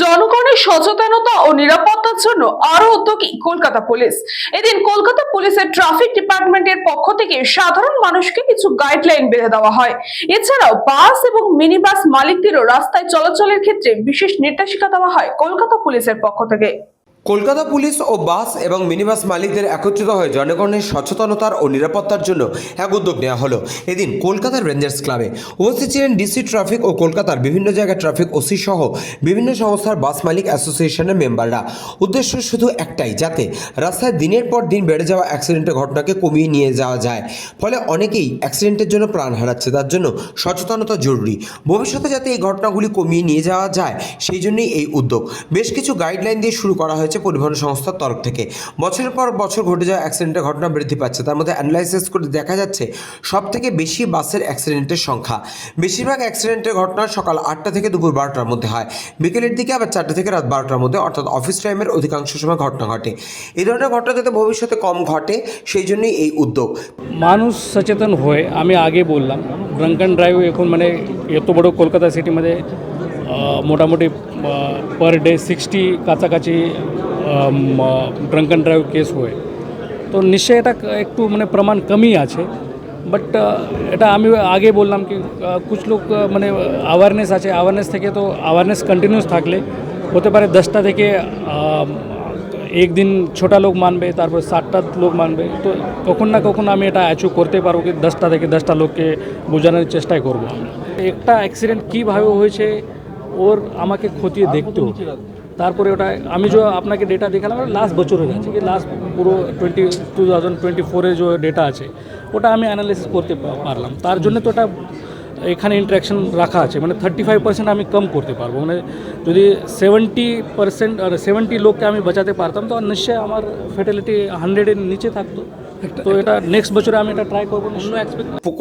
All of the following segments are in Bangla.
জনগণের সচেতনতা ও নিরাপত্তার জন্য আরও উদ্যোগী কলকাতা পুলিশ। এদিন কলকাতা পুলিশের ট্রাফিক ডিপার্টমেন্টের পক্ষ থেকে সাধারণ মানুষকে কিছু গাইডলাইন বেঁধে দেওয়া হয়। এছাড়াও বাস এবং মিনি বাস মালিকদেরও রাস্তায় চলাচলের ক্ষেত্রে বিশেষ নির্দেশিকা দেওয়া হয় কলকাতা পুলিশের পক্ষ থেকে। কলকাতা পুলিশ ও বাস এবং মিনিবাস মালিকদের একত্রিত হয়ে জনগণের সচেতনতার ও নিরাপত্তার জন্য এক উদ্যোগ নেওয়া হলো। এদিন কলকাতার রেঞ্জার্স ক্লাবে উপস্থিত ছিলেন ডিসি ট্রাফিক ও কলকাতার বিভিন্ন জায়গায় ট্রাফিক ওসি সহ বিভিন্ন সংস্থার বাস মালিক অ্যাসোসিয়েশনের মেম্বাররা। উদ্দেশ্য শুধু একটাই, যাতে রাস্তায় দিনের পর দিন বেড়ে যাওয়া অ্যাক্সিডেন্টের ঘটনাকে কমিয়ে নিয়ে যাওয়া যায়। ফলে অনেকেই অ্যাক্সিডেন্টের জন্য প্রাণ হারাচ্ছে, তার জন্য সচেতনতা জরুরি। ভবিষ্যতে যাতে এই ঘটনাগুলি কমিয়ে নিয়ে যাওয়া যায়, সেই জন্যই এই উদ্যোগ। বেশ কিছু গাইডলাইন দিয়ে শুরু করা হয়েছে পরিবহন সংস্থার তরফ থেকে। বছরের পর বছর ঘটে যাওয়া অ্যাক্সিডেন্টের ঘটনা বৃদ্ধি পাচ্ছে। তার মধ্যে অ্যানালাইসিস করে দেখা যাচ্ছে সব থেকে বেশি বাসের অ্যাক্সিডেন্টের সংখ্যা। বেশিরভাগ অ্যাক্সিডেন্টের ঘটনা সকাল আটটা থেকে দুপুর বারোটার মধ্যে হয়। বিকেলের দিকে আবার চারটা থেকে রাত বারোটার মধ্যে, অর্থাৎ অফিস টাইমের অধিকাংশ সময় ঘটনা ঘটে। এই ধরনের ঘটনা যাতে ভবিষ্যতে কম ঘটে, সেই জন্যই এই উদ্যোগ। মানুষ সচেতন হয়ে, আমি আগে বললাম ড্রাঙ্ক ড্রাইভ এখন মানে এত বড় কলকাতা সিটি মধ্যে মোটামুটি পার ডে সিক্সটি কাছাকাছি ড্রাঙ্ক অ্যান্ড ড্রাইভ কেস হয়ে। তো নিশ্চয়ই এটা একটু মানে প্রমাণ কমই আছে। বাট এটা আমি আগে বললাম কি কুছ লোক মানে অ্যাওয়ারনেস আছে। অ্যাওয়ারনেস থেকে তো অ্যাওয়ারনেস কন্টিনিউস থাকলে হতে পারে দশটা থেকে একদিন ছোটা লোক মানবে, তারপর সাতটা লোক মানবে। তো কখন না কখন আমি এটা অ্যাচিভ করতে পারব কি, দশটা থেকে দশটা লোককে বোঝানোর চেষ্টাই করব একটা অ্যাক্সিডেন্ট কীভাবে হয়েছে ওর আমাকে খতিয়ে দেখতে। তারপরে ওটা আমি যে আপনাকে ডেটা দেখালাম লাস্ট বছর হয়ে যাচ্ছে কি লাস্ট পুরো টোয়েন্টি টু থাউজেন্ড টোয়েন্টি ফোরে যে ডেটা আছে ওটা আমি অ্যানালিসিস করতে পারলাম। তার জন্য তো ওটা এখানে ইন্টারাকশন রাখা আছে মানে থার্টি ফাইভ পার্সেন্ট আমি কম করতে পারব। মানে যদি সেভেন্টি পার্সেন্ট আর সেভেন্টি লোককে আমি বাঁচাতে পারতাম তো নিশ্চয়ই আমার ফেটালিটি হান্ড্রেডের নিচে থাকতো। তো এটা নেক্সট বছরে আমি এটা ট্রাই অন্য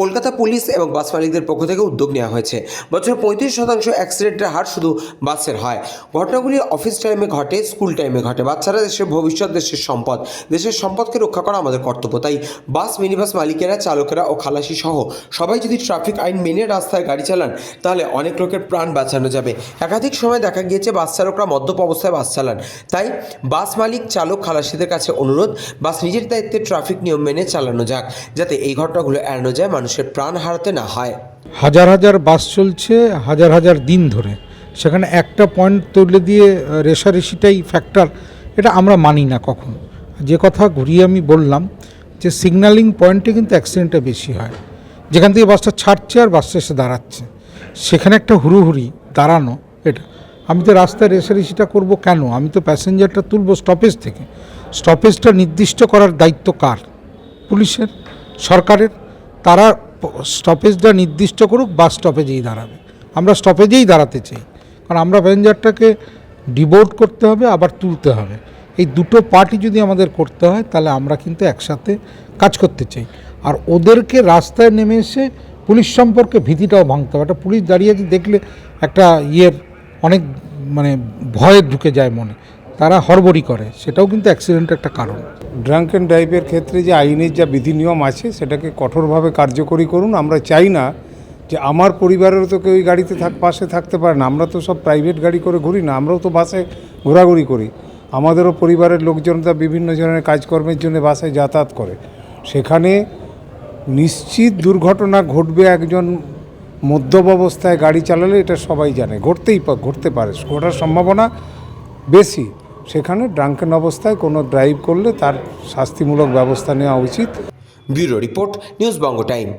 কলকাতা পুলিশ এবং বাস মালিকদের পক্ষ থেকে উদ্যোগ নেওয়া হয়েছে। বছর পঁয়ত্রিশ শতাংশ অ্যাক্সিডেন্টের হার শুধু বাসের হয়। ঘটনাগুলি অফিস টাইমে ঘটে স্কুল টাইমে ঘটে। বাচ্চারা দেশের ভবিষ্যৎ, দেশের সম্পদ। দেশের সম্পদকে রক্ষা করা আমাদের কর্তব্য। তাই বাস মিনিবাস মালিকেরা, চালকেরা ও খালাসি সহ সবাই যদি ট্রাফিক আইন মেনে রাস্তায় গাড়ি চালান, তাহলে অনেক লোকের প্রাণ বাঁচানো যাবে। একাধিক সময় দেখা গিয়েছে, বাস চালকরা মদ্যপ অবস্থায় বাস চালান। তাই বাস মালিক, চালক, খালাসিদের কাছে অনুরোধ, বাস নিজের দায়িত্বে ট্রাফিক নিয়ম মেনে চালানো যাক যাতে এই ঘটনাগুলো এড়ানো যায় মানুষের প্রাণ হারাতে না হয়। হাজার হাজার বাস চলছে হাজার হাজার দিন ধরে। সেখানে একটা পয়েন্ট তুলে দিয়ে আহ, রেষারেষিটাই ফ্যাক্টর এটা আমরা মানি না কখন। যে কথা ঘুরিয়ে আমি বললাম যে সিগন্যালিং পয়েন্টে কিন্তু অ্যাক্সিডেন্টটা বেশি হয়। যেখান থেকে বাসটা ছাড়ছে আর বাসটা এসে দাঁড়াচ্ছে। সেখানে একটা হুড়োহুড়ি দাঁড়ানো এটা। আমি তো রাস্তায় রেষারেষিটা করব কেন? আমি তো প্যাসেঞ্জারটা তুলব স্টপেজ থেকে। স্টপেজটা নির্দিষ্ট করার দায়িত্ব কার? পুলিশের, সরকারের, তারা স্টপেজটা নির্দিষ্ট করুক বাস স্টপেজেই দাঁড়াবে। আমরা স্টপেজেই দাঁড়াতে চাই। কারণ আমরা প্যাসেঞ্জারটাকে ডিবোর্ড করতে হবে, আবার তুলতে হবে। এই দুটো পার্টি যদি আমাদের করতে হয়, তাহলে আমরা কিন্তু একসাথে কাজ করতে চাই। আর ওদেরকে রাস্তায় নেমে এসে পুলিশ সম্পর্কে ভীতিটাও ভাঙতে হবে। একটা পুলিশ দাঁড়িয়ে দেখলে একটা ইয়ের অনেক মানে ভয়ে ঢুকে যায় মনে। তারা হড়বড়ি করে, সেটাও কিন্তু অ্যাক্সিডেন্টের একটা কারণ। ড্রাঙ্ক অ্যান্ড ড্রাইভের ক্ষেত্রে যে আইনের যা বিধিনিয়ম আছে, সেটাকে কঠোরভাবে কার্যকরী করুন। আমরা চাই না যে আমার পরিবারেরও তো কেউ গাড়িতে থাক পাশে থাকতে পারে না। আমরা তো সব প্রাইভেট গাড়ি করে ঘুরি না, আমরাও তো বাসে ঘোরাঘুরি করি। আমাদেরও পরিবারের লোকজনরা বিভিন্ন ধরনের কাজকর্মের জন্য বাসে যাতায়াত করে। সেখানে নিশ্চিত দুর্ঘটনা ঘটবে একজন মদ্যপ অবস্থায় গাড়ি চালালে, এটা সবাই জানে। ঘটতেই ঘটতে পারে। ঘটার সম্ভাবনা বেশি। সেখানে ড্রাঙ্কেন অবস্থায় কোনো ড্রাইভ করলে তার শাস্তিমূলক ব্যবস্থা নেওয়া উচিত। Bureau report, news Banga time.